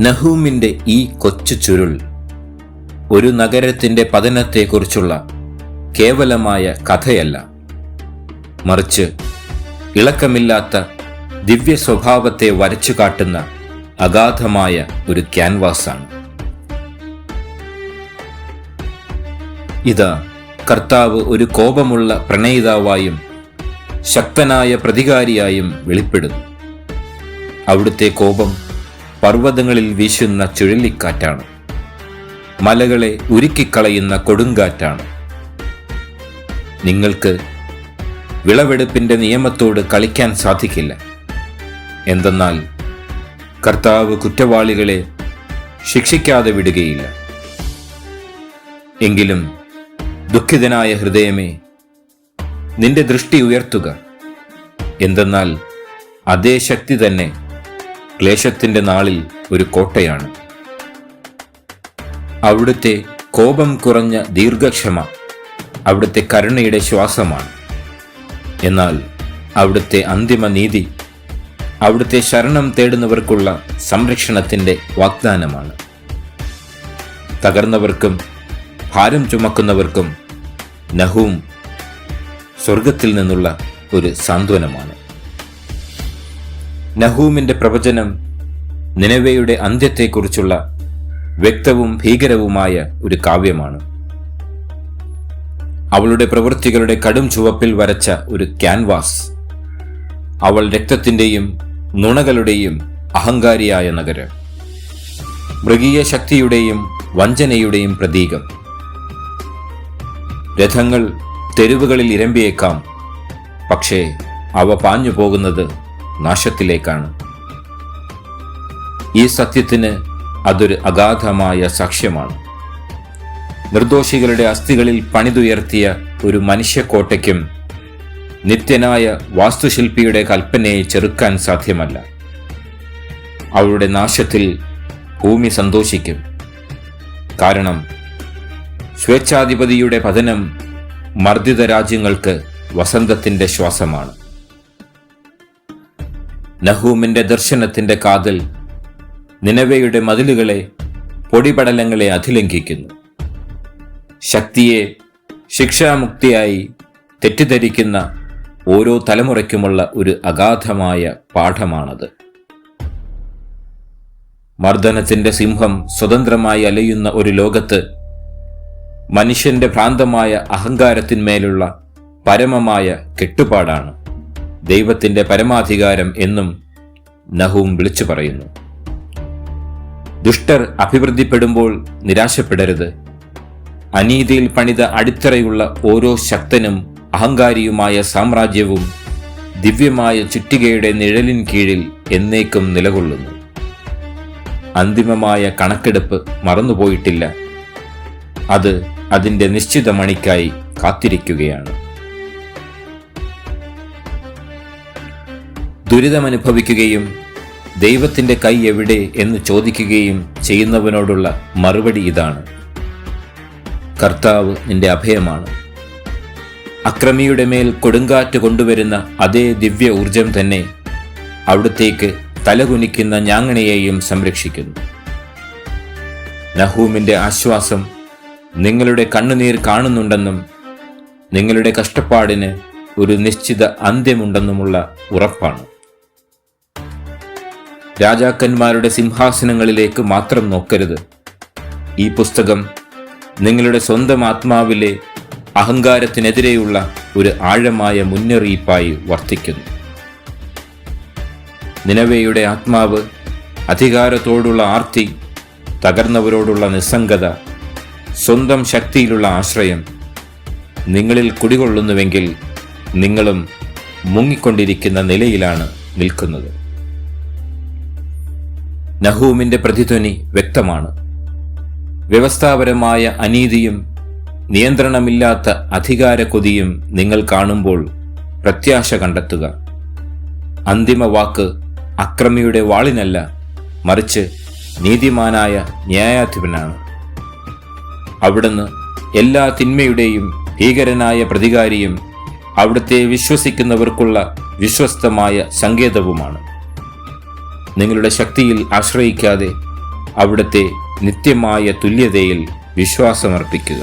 നഹൂമിന്റെ ഈ കൊച്ചു ചുരുൾ ഒരു നഗരത്തിന്റെ പതനത്തെക്കുറിച്ചുള്ള കേവലമായ കഥയല്ല. മറിച്ച് ഇളക്കമില്ലാത്ത ദിവ്യ സ്വഭാവത്തെ വരച്ചു കാട്ടുന്ന അഗാധമായ ഒരു ക്യാൻവാസാണ്. ഇതാ കർത്താവ് ഒരു കോപമുള്ള പ്രണയിതാവായും ശക്തനായ പ്രതികാരിയായും വെളിപ്പെടുന്നു. അവിടുത്തെ കോപം പർവതങ്ങളിൽ വീശുന്ന ചുഴലിക്കാറ്റാണ്. മലകളെ ഉരുക്കിക്കളയുന്ന കൊടുങ്കാറ്റാണ്. നിങ്ങൾക്ക് വിളവെടുപ്പിന്റെ നിയമത്തോട് കളിക്കാൻ സാധിക്കില്ല. എന്തെന്നാൽ കർത്താവ് കുറ്റവാളികളെ ശിക്ഷിക്കാതെ വിടുകയില്ല. എങ്കിലും ദുഃഖിതനായ ഹൃദയമേ നിന്റെ ദൃഷ്ടി ഉയർത്തുക. എന്തെന്നാൽ അതേ ശക്തി തന്നെ ക്ലേശത്തിന്റെ നാളിൽ ഒരു കോട്ടയാണ്. അവിടുത്തെ കോപം കുറഞ്ഞ ദീർഘക്ഷമ അവിടുത്തെ കരുണയുടെ ശ്വാസമാണ്. എന്നാൽ അവിടുത്തെ അന്തിമ നീതി അവിടുത്തെ ശരണം തേടുന്നവർക്കുള്ള സംരക്ഷണത്തിന്റെ വാഗ്ദാനമാണ്. തകർന്നവർക്കും ഭാരം ചുമക്കുന്നവർക്കും നഹൂം സ്വർഗത്തിൽ നിന്നുള്ള ഒരു സാന്ത്വനമാണ്. നഹൂമിന്റെ പ്രവചനം നിലവയുടെ അന്ത്യത്തെക്കുറിച്ചുള്ള വ്യക്തവും ഭീകരവുമായ ഒരു കാവ്യമാണ്. അവളുടെ പ്രവൃത്തികളുടെ കടും ചുവപ്പിൽ വരച്ച ഒരു ക്യാൻവാസ് അവൾ രക്തത്തിന്റെയും നുണകളുടെയും അഹങ്കാരിയായ നഗരം മൃഗീയ ശക്തിയുടെയും വഞ്ചനയുടെയും പ്രതീകം. രഥങ്ങൾ തെരുവുകളിൽ ഇരമ്പിയേക്കാം പക്ഷേ അവ പാഞ്ഞു പോകുന്നത് നാശത്തിലേക്കാണ്. ഈ സത്യത്തിന് അതൊരു അഗാധമായ സാക്ഷ്യമാണ്. നിർദോഷികളുടെ അസ്ഥികളിൽ പണിതുയർത്തിയ ഒരു മനുഷ്യക്കോട്ടയ്ക്കും നിത്യനായ വാസ്തുശില്പിയുടെ കൽപ്പനയെ ചെറുക്കാൻ സാധ്യമല്ല. അവരുടെ നാശത്തിൽ ഭൂമി സന്തോഷിക്കും. കാരണം സ്വേച്ഛാധിപതിയുടെ പതനം മർദ്ദിത രാജ്യങ്ങൾക്ക് വസന്തത്തിന്റെ ശ്വാസമാണ്. നഹൂമിന്റെ ദർശനത്തിന്റെ കാതൽ നിലവയുടെ മതിലുകളെ പൊടിപടലങ്ങളെ അധിലംഘിക്കുന്നു. ശക്തിയെ ശിക്ഷാമുക്തിയായി തെറ്റിദ്ധരിക്കുന്ന ഓരോ തലമുറയ്ക്കുമുള്ള ഒരു അഗാധമായ പാഠമാണത്. മർദ്ദനത്തിന്റെ സിംഹം സ്വതന്ത്രമായി അലയുന്ന ഒരു ലോകത്ത് മനുഷ്യന്റെ ഭ്രാന്തമായ അഹങ്കാരത്തിന്മേലുള്ള പരമമായ കെട്ടുപാടാണ്. ദൈവത്തിന്റെ പരമാധികാരം എന്നും നഹൂം വിളിച്ചു പറയുന്നു. ദുഷ്ടർ അഭിവൃദ്ധിപ്പെടുമ്പോൾ നിരാശപ്പെടരുത്. അനീതിയിൽ പണിത അടിത്തറയുള്ള ഓരോ ശക്തനും അഹങ്കാരിയുമായ സാമ്രാജ്യവും ദിവ്യമായ ചുറ്റികയുടെ നിഴലിൻ കീഴിൽ എന്നേക്കും നിലകൊള്ളുന്നു. അന്തിമമായ കണക്കെടുപ്പ് മറന്നുപോയിട്ടില്ല. അത് അതിന്റെ നിശ്ചിത മണിക്കായി കാത്തിരിക്കുകയാണ്. ദുരിതമനുഭവിക്കുകയും ദൈവത്തിന്റെ കൈ എവിടെ എന്ന് ചോദിക്കുകയും ചെയ്യുന്നവനോടുള്ള മറുപടി ഇതാണ്. കർത്താവ് നിന്റെ അഭയമാണ്. അക്രമിയുടെ മേൽ കൊടുങ്കാറ്റ് കൊണ്ടുവരുന്ന അതേ ദിവ്യ ഊർജം തന്നെ അവിടത്തേക്ക് തലകുനിക്കുന്ന ഞാങ്ങണയെയും സംരക്ഷിക്കുന്നു. നഹൂമിന്റെ ആശ്വാസം നിങ്ങളുടെ കണ്ണുനീർ കാണുന്നുണ്ടെന്നും നിങ്ങളുടെ കഷ്ടപ്പാടിന് ഒരു നിശ്ചിത അന്ത്യമുണ്ടെന്നുമുള്ള ഉറപ്പാണ്. രാജാക്കന്മാരുടെ സിംഹാസനങ്ങളിലേക്ക് മാത്രം നോക്കരുത്. ഈ പുസ്തകം നിങ്ങളുടെ സ്വന്തം ആത്മാവിലെ അഹങ്കാരത്തിനെതിരെയുള്ള ഒരു ആഴമായ മുന്നറിയിപ്പായി വർത്തിക്കുന്നു. നിലവേയുടെ ആത്മാവ് അധികാരത്തോടുള്ള ആർത്തി തകർന്നവരോടുള്ള നിസ്സംഗത സ്വന്തം ശക്തിയിലുള്ള ആശ്രയം നിങ്ങളിൽ കുടികൊള്ളുന്നുവെങ്കിൽ നിങ്ങളും മുങ്ങിക്കൊണ്ടിരിക്കുന്ന നിലയിലാണ് നിൽക്കുന്നത്. നഹൂമിന്റെ പ്രതിധ്വനി വ്യക്തമാണ്. വ്യവസ്ഥാപരമായ അനീതിയും നിയന്ത്രണമില്ലാത്ത അധികാര കൊതിയും നിങ്ങൾ കാണുമ്പോൾ പ്രത്യാശ കണ്ടെത്തുക. അന്തിമ വാക്ക് അക്രമിയുടെ വാളിനല്ല മറിച്ച് നീതിമാനായ ന്യായാധിപനാണ്. അവിടുന്ന് എല്ലാ തിന്മയുടെയും ഭീകരനായ പ്രതികാരിയും അവിടുത്തെ വിശ്വസിക്കുന്നവർക്കുള്ള വിശ്വസ്തമായ സങ്കേതവുമാണ്. നിങ്ങളുടെ ശക്തിയിൽ ആശ്രയിക്കാതെ അവിടുത്തെ നിത്യമായ തുല്യതയിൽ വിശ്വാസമർപ്പിക്കുക.